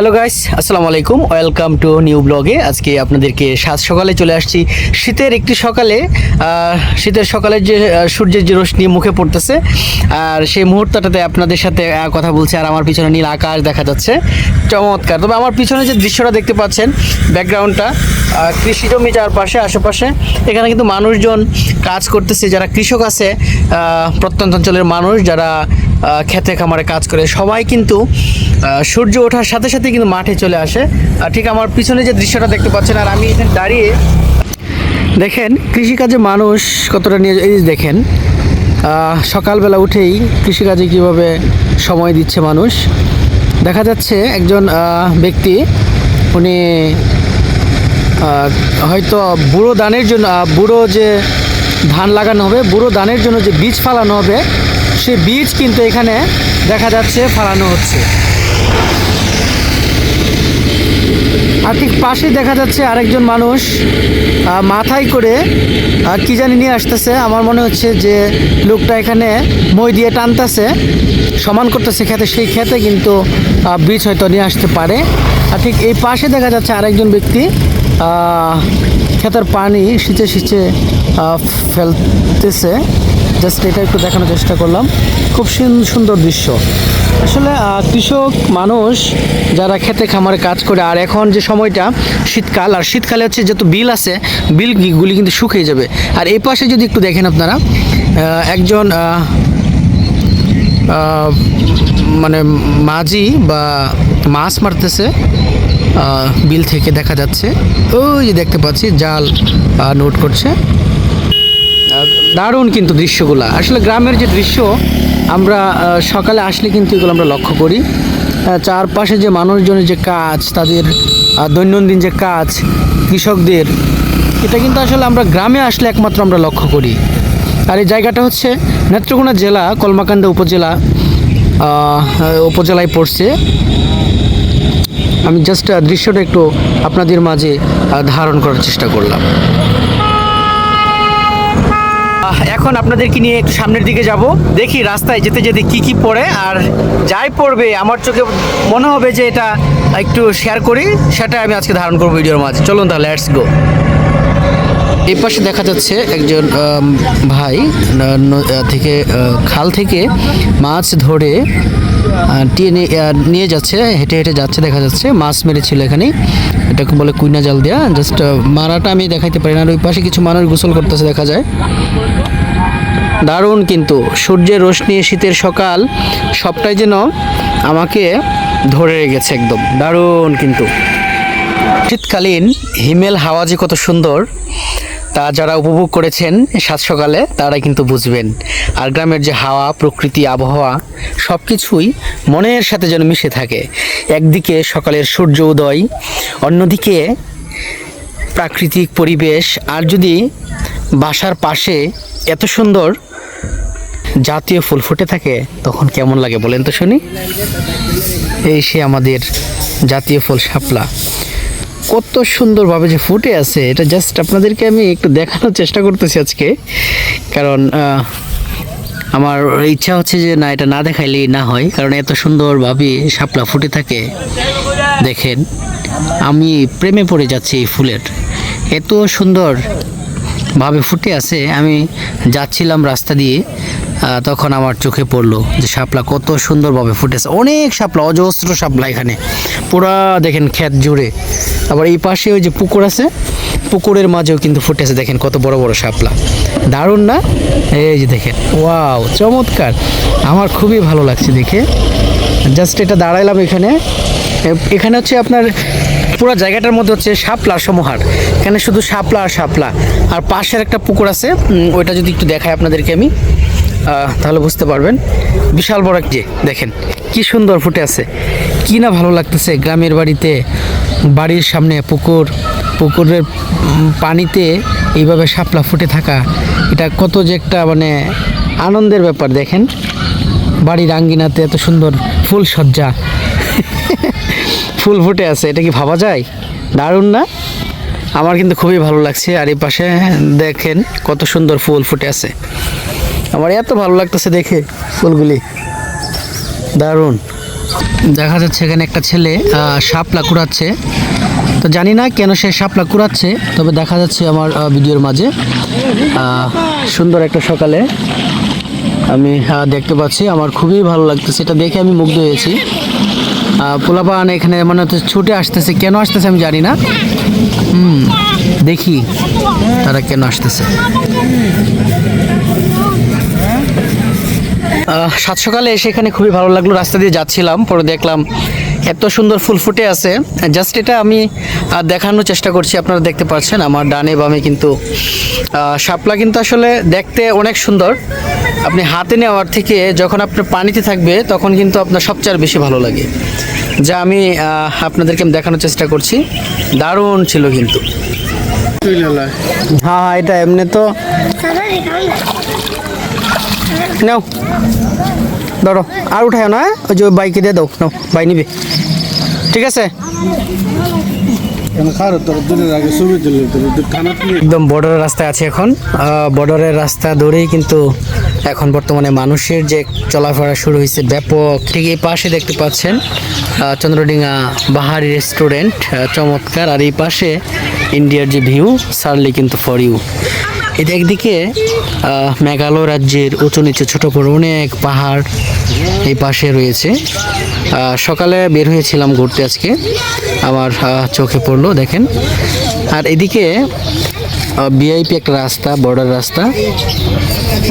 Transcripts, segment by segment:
Hello guys আসসালামু আলাইকুম welcome to new ব্লগে আজকে আপনাদেরকে সাত সকালে চলে আসছি। শীতের একটি সকালে শীতের সকালে যে সূর্যের যে রোশনি মুখে পড়তেছে, আর সেই মুহূর্তটাতে আপনাদের সাথে কথা বলছি আর আমার পিছনে নীল আকাশ দেখা যাচ্ছে। চমৎকার। তবে আমার পিছনে যে দৃশ্যটা দেখতে পাচ্ছেন, ব্যাকগ্রাউন্ডটা কৃষি জমি চারপাশে, আশেপাশে, এখানে কিন্তু মানুষজন কাজ করতেছে। যারা কৃষক আছে প্রত্যন্ত অঞ্চলের মানুষ, যারা খেতে খামারে কাজ করে। সবাই কিন্তু সূর্য ওঠার সাথে সাথে কিন্তু মাঠে চলে আসে। ঠিক আমার পিছনে যে দৃশ্যটা দেখতে পাচ্ছেন, আর আমি এখানে দাঁড়িয়ে দেখেন, কৃষিকাজে মানুষ কতটা নিয়ে এই দেখেন সকালবেলা উঠেই কৃষিকাজে কীভাবে সময় দিচ্ছে মানুষ। দেখা যাচ্ছে একজন ব্যক্তি, উনি হয়তো বুড়ো ধানের জন্য বুড়ো যে ধান লাগানো হবে, বুড়ো ধানের জন্য যে বীজ ফালানো হবে সেই বীজ কিন্তু এখানে দেখা যাচ্ছে, ফালানো হচ্ছে। আর ঠিক পাশে দেখা যাচ্ছে আরেকজন মানুষ মাথায় করে কি জানি নিয়ে আসতেছে। আমার মনে হচ্ছে যে লোকটা এখানে মই দিয়ে টানতেছে, সমান করতেছে খেতে, সেই খেতে কিন্তু বীজ হয়তো নিয়ে আসতে পারে। আর ঠিক এই পাশে দেখা যাচ্ছে আরেকজন ব্যক্তি ক্ষেতের পানি সিঁচে সিঁচে ফেলতেছে। জাস্ট এটা একটু দেখানোর চেষ্টা করলাম। খুব সুন- সুন্দর দৃশ্য। আসলে কৃষক মানুষ যারা খেতে খামারে কাজ করে, আর এখন যে সময়টা, শীতকাল, আর শীতকালে হচ্ছে যেহেতু বিল আছে, বিলগুলি কিন্তু শুকিয়ে যাবে। আর এই পাশে যদি একটু দেখেন আপনারা একজন মানে মাঝি বা মাছ মারতেছে বিল থেকে দেখা যাচ্ছে। ওই যে দেখতে পাচ্ছি, জাল নোট করছে। দারুণ কিন্তু দৃশ্যগুলো। আসলে গ্রামের যে দৃশ্য, আমরা সকালে আসলে কিন্তু এগুলো আমরা লক্ষ্য করি। চারপাশে যে মানুষজনের যে কাজ, তাদের দৈনন্দিন যে কাজ, কৃষকদের, এটা কিন্তু আসলে আমরা গ্রামে আসলে একমাত্র আমরা লক্ষ্য করি। আর এই জায়গাটা হচ্ছে নেত্রকোনা জেলা, কলমাকান্দা উপজেলা উপজেলায় পড়ছে। আমি জাস্ট দৃশ্যটা একটু আপনাদের মাঝে ধারণ করার চেষ্টা করলাম। এখন আপনাদেরকে নিয়ে একটু সামনের দিকে যাব? দেখি রাস্তায় যেতে যেতে কি কি পড়ে, আর যাই পড়বে, আমার চোখে মনে হবে যে এটা একটু শেয়ার করি সেটা আমি আজকে ধারণ করব ভিডিওর মাঝে। চলুন তাহলে লেটস গো এই পাশে দেখা যাচ্ছে একজন ভাই থেকে খাল থেকে মাছ ধরে টেনে নিয়ে যাচ্ছে, হেঁটে হেঁটে যাচ্ছে, দেখা যাচ্ছে। মাছ মেরেছিল এখানে। এটাকে বলে কুইনা জাল দেওয়া জাস্ট মারাটা আমি দেখাইতে পারি না, আর ওই পাশে কিছু মানুষ গোসল করতেছে, দেখা যায়। দারুণ কিন্তু, সূর্যের রোশনি, শীতের সকাল, সবটাই যেন আমাকে ধরে রেখেছে একদম। দারুণ কিন্তু। শীতকালীন হিমেল হাওয়া যে কত সুন্দর, তা যারা উপভোগ করেছেন সাত সকালে তারা কিন্তু বুঝবেন। আর গ্রামের যে হাওয়া, প্রকৃতি, আবহাওয়া সব কিছুই মনের সাথে যেন মিশে থাকে। একদিকে সকালের সূর্য উদয় অন্যদিকে প্রাকৃতিক পরিবেশ আর যদি বাসার পাশে এত সুন্দর জাতীয় ফুল ফুটে থাকে, তখন কেমন লাগে বলেন তো শুনি? এই সে আমাদের জাতীয় ফুল শাপলা। কত সুন্দরভাবে যে ফুটে আছে, এটা জাস্ট আপনাদেরকে আমি একটু দেখানোর চেষ্টা করতেছি আজকে। কারণ আমার ইচ্ছা হচ্ছে যে না, এটা না দেখাইলেই না হয়, কারণ এত সুন্দরভাবে শাপলা ফুটে থাকে, দেখেন। আমি প্রেমে পড়ে যাচ্ছি এই ফুলের। এত সুন্দর ভাবে ফুটে আছে। আমি যাচ্ছিলাম রাস্তা দিয়ে তখন আমার চোখে পড়ল যে শাপলা কত সুন্দরভাবে ফুটেছে অনেক শাপলা, অজস্র শাপলা এখানে। পুরা দেখেন ক্ষেত জুড়ে। আবার এই পাশে ওই যে পুকুর আছে, পুকুরের মাঝেও কিন্তু ফুটেছে দেখেন কত বড় বড় শাপলা। দারুণ না? এই যে দেখেন, ওয়াও, চমৎকার। আমার খুবই ভালো লাগছে দেখে। জাস্ট এটা দাঁড়াইলাম এখানে। এখানে হচ্ছে আপনার পুরো জায়গাটার মধ্যে হচ্ছে শাপলা সমহার। এখানে শুধু শাপলা আর শাপলা। আর পাশের একটা পুকুর আছে ওইটা যদি একটু দেখাই আপনাদেরকে আমি তাহলে বুঝতে পারবেন। বিশাল বড় যে, দেখেন, কি সুন্দর ফুটে আছে। কি না ভালো লাগতেছে গ্রামের বাড়িতে, বাড়ির সামনে পুকুর, পুকুরের পানিতে এইভাবে শাপলা ফুটে থাকা। এটা কত যে একটা মানে আনন্দের ব্যাপার, দেখেন। বাড়ির আঙ্গিনাতে এত সুন্দর ফুল সজ্জা ফুল ফুটে আছে, এটা কি ভাবা যায়? দারুণ না? আমার কিন্তু খুবই ভালো লাগছে, আর এই পাশে দেখেন কত সুন্দর ফুল ফুটে আছে। আমার এত ভালো লাগতেছে দেখে ফুলগুলি। দারুণ। দেখা যাচ্ছে এখানে একটা ছেলে শাপলা কুড়াচ্ছে। তো জানি না কেন সে শাপলা কুড়াচ্ছে, তবে দেখা যাচ্ছে আমার ভিডিওর মাঝে। সুন্দর একটা সকালে আমি দেখতে পাচ্ছি, আমার খুবই ভালো লাগতেছে। এটা দেখে আমি মুগ্ধ হয়েছি। পোলাপান এখানে মানে হচ্ছে ছুটে আসতেছে। কেন আসতেছে আমি জানি না। হুম, দেখি তারা কেন আসতেছে। সাত সকালে এসে এখানে খুবই ভালো লাগল। রাস্তা দিয়ে যাচ্ছিলাম, পরে দেখলাম এত সুন্দর ফুল ফুটে আছে। জাস্ট এটা আমি দেখানোর চেষ্টা করছি আপনারা দেখতে পাচ্ছেন আমার ডানে বামে কিন্তু শাপলা কিন্তু আসলে দেখতে অনেক সুন্দর। আপনি হাতে নেওয়ার থেকে যখন আপনার পানিতে থাকবে তখন কিন্তু আপনার সবচেয়ে বেশি ভালো লাগে। যা আমি আপনাদেরকে আমি দেখানোর চেষ্টা করছি। দারুণ ছিল কিন্তু। হ্যাঁ হ্যাঁ এটা এমনি তো নাও। ধরো আর উঠায় না ওই যে বাইকে দিয়ে দাও নাও বাই নিবে। ঠিক আছে? একদম বর্ডারের রাস্তায় আছে এখন। বর্ডারের রাস্তা ধরেই কিন্তু এখন বর্তমানে মানুষের যে চলাফেরা শুরু হয়েছে ব্যাপক। ঠিক এই পাশে দেখতে পাচ্ছেন আহ, চন্দ্রডিঙা বাহারি রেস্টুরেন্ট চমৎকার। আর এই পাশে ইন্ডিয়ার যে ভিউ সারলি কিন্তু ফর ইউ এটা একদিকে মেঘালয় রাজ্যের উঁচু নিচু ছোট বড় অনেক পাহাড় এই পাশে রয়েছে। সকালে বের হয়েছিলাম ঘুরতে আজকে। আমার চোখে পড়ল, দেখেন। আর এদিকে ভিআইপি একটা রাস্তা, বর্ডার রাস্তা।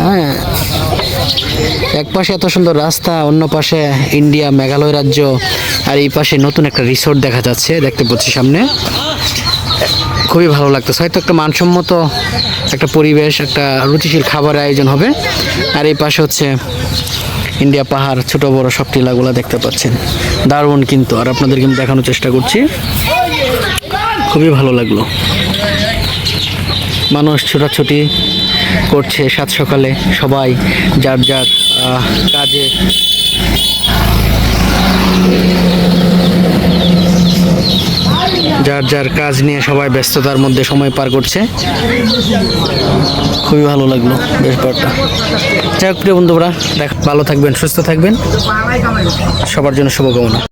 হ্যাঁ এক পাশে এত সুন্দর রাস্তা, অন্য পাশে ইন্ডিয়া, মেঘালয় রাজ্য, আর এই পাশে নতুন একটা রিসোর্ট দেখা যাচ্ছে, দেখতে পাচ্ছি সামনে। খুবই ভালো লাগতেছে। হয়তো একটা মানসম্মত একটা পরিবেশ, একটা রুচিশীল খাবারের আয়োজন হবে। আর এই পাশে হচ্ছে ইন্ডিয়া পাহাড়, ছোট বড় সব টিলাগুলো দেখতে পাচ্ছেন। দারুণ কিন্তু, আর আপনাদেরকে আমি দেখানোর চেষ্টা করছি। খুবই ভালো লাগল। মানুষ ছোটাছুটি করছে সাত সকালে, সবাই যার যার কাজে। যার যার কাজ নিয়ে সবাই ব্যস্ততার মধ্যে সময় পার করছে। খুবই ভালো লাগল বেশ ব্যাপারটা। যাই হোক, প্রিয় বন্ধুরা, দেখ, ভালো থাকবেন, সুস্থ থাকবেন। সবার জন্য শুভকামনা।